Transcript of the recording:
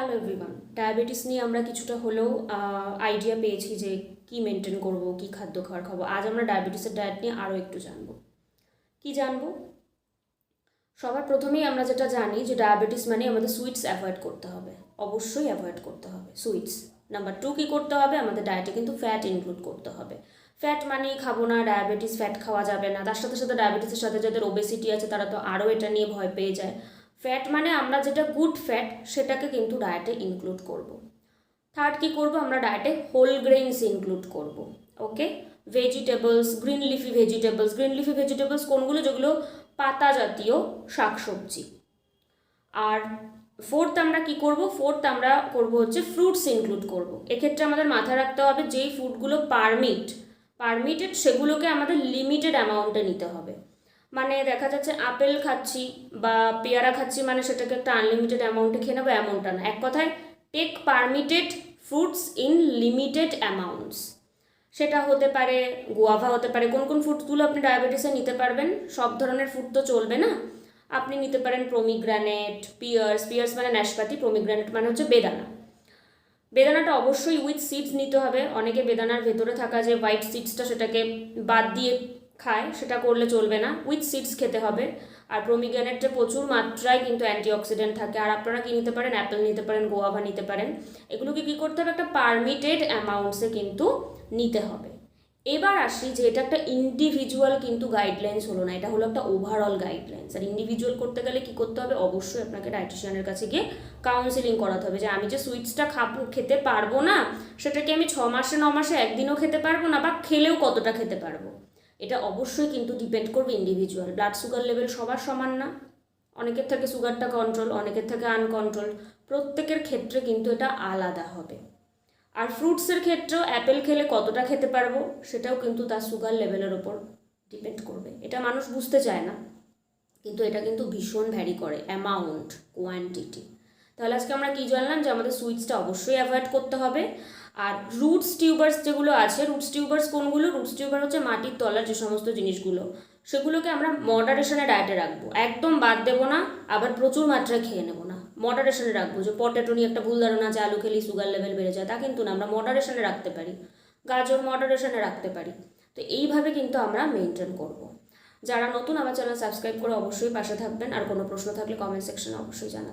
Hello everyone diabetes নিয়ে আমরা কিছুটা হলেও আইডিয়া পেয়েছি যে কি মেনটেন করব, কি খাদ্য খাবার খাব। আজ আমরা ডায়াবেটিসের ডায়েট নিয়ে আরও একটু জানব। কি জানব? সবার প্রথমেই আমরা যেটা জানি যে ডায়াবেটিস মানে আমাদের সুইটস অ্যাভয়েড করতে হবে। অবশ্যই অ্যাভয়েড করতে হবে সুইটস নাম্বার টু কী করতে হবে? আমাদের ডায়েটে কিন্তু ফ্যাট ইনক্লুড করতে হবে। ফ্যাট মানেই খাব না ডায়াবেটিস ফ্যাট খাওয়া যাবে না। তার সাথে সাথে ডায়াবেটিসের সাথে যাদের ওবেসিটি আছে, তারা তো আরও এটা নিয়ে ভয় পেয়ে যায়। ফ্যাট মানে আমরা যেটা গুড ফ্যাট সেটাকে কিন্তু ডায়েটে ইনক্লুড করব। থার্ড কী করব? আমরা ডায়েটে হোল গ্রেনস ইনক্লুড করব। Okay vegetables green leafy vegetables green leafy vegetables কোনগুলো? যেগুলো পাতা জাতীয় শাকসবজি। আর ফোর্থ আমরা কি করব? ফোর্থ আমরা করব হচ্ছে ফ্রুটস ইনক্লুড করব। এক্ষেত্রে আমাদের মাথায় রাখতে হবে যেই ফুডগুলো পারমিট পারমিটেড সেগুলোকে আমাদের লিমিটেড অ্যামাউন্টে নিতে হবে। মানে দেখা যাচ্ছে আপেল খাচ্ছি বা পেয়ারা খাচ্ছি মানে সেটাকে একটা আনলিমিটেড অ্যামাউন্টে খেয়ে নেব এমনটা না। এক কথায় take permitted fruits in limited amounts সেটা হতে পারে গোয়াভা হতে পারে, কোন কোন ফুডগুলো আপনি ডায়াবেটিসে নিতে পারবেন, সব ধরনের ফুড তো চলবে না। আপনি নিতে পারেন প্রমিগ্রানেট পিয়ার্স পিয়ার্স মানে ন্যাশপাতি প্রমিগ্রানেট মানে হচ্ছে বেদানা। বেদানাটা অবশ্যই উইথ সিডস নিতে হবে। অনেকে বেদানার ভেতরে থাকা যে হোয়াইট সিডসটা সেটাকে বাদ দিয়ে খায়, সেটা করলে চলবে না। উইথ সিডস খেতে হবে। আর প্রমিগ্রানেটে প্রচুর মাত্রায় কিন্তু অ্যান্টিঅক্সিডেন্ট থাকে। আর আপনারা কি নিতে পারেন? অ্যাপেল নিতে পারেন গোয়াভা নিতে পারেন। এগুলোকে কী করতে হবে? একটা পারমিটেড অ্যামাউন্টসে কিন্তু নিতে হবে। এবার আসি যে এটা একটা ইন্ডিভিজুয়াল কিন্তু গাইডলাইন্স হলো না। এটা হলো একটা ওভারঅল গাইডলাইন্স আর ইন্ডিভিজুয়াল করতে গেলে কি করতে হবে? অবশ্যই আপনাকে ডায়েটিশিয়ানের কাছে গিয়ে কাউন্সিলিং করাতে হবে যে আমি যে সুইটসটা খাব, খেতে পারব না, সেটাকে আমি ছ মাসে, ন মাসে একদিনও খেতে পারব না বা খেলেও কতটা খেতে পারব? এটা অবশ্যই কিন্তু ডিপেন্ড করবে ইন্ডিভিজুয়াল ব্লাড সুগার লেভেল সবার সমান না। অনেকের থেকে সুগারটা কন্ট্রোল অনেকের থেকে আনকন্ট্রোল প্রত্যেকের ক্ষেত্রে কিন্তু এটা আলাদা হবে। আর ফ্রুটসের ক্ষেত্রেও অ্যাপেল খেলে কতটা খেতে পারব, সেটাও কিন্তু তার সুগার লেভেলের ওপর ডিপেন্ড করবে। এটা মানুষ বুঝতে চায় না। কিন্তু এটা কিন্তু ভীষণ ভ্যারি করে অ্যামাউন্ট কোয়ান্টিটি তাহলে আজকে আমরা কী জানলাম যে আমাদের সুইটসটা অবশ্যই অ্যাভয়েড করতে হবে। আর রুটস টিউবার্স যেগুলো আছে, রুটস টিউবার্স কোনগুলো? রুটস টিউবার হচ্ছে মাটির তলার যে সমস্ত জিনিসগুলো, সেগুলোকে আমরা মডারেশনে ডায়েটে রাখব। একদম বাদ দেবো না, আবার প্রচুর মাত্রায় খেয়ে নেব না। মডারেশনে রাখব যে পটেটো নিয়ে একটা ভুল ধারণা আছে, আলু খেলেই সুগার লেভেল বেড়ে যায়, তা কিন্তু না, আমরা মডারেশনে রাখতে পারি। গাজর মডারেশনে রাখতে পারি। তো এইভাবে কিন্তু আমরা মেনটেন করব। যারা নতুন আমার চ্যানেল সাবস্ক্রাইব করে অবশ্যই পাশে থাকবেন। আর কোনো প্রশ্ন থাকলে কমেন্ট সেকশনে অবশ্যই জানাবেন।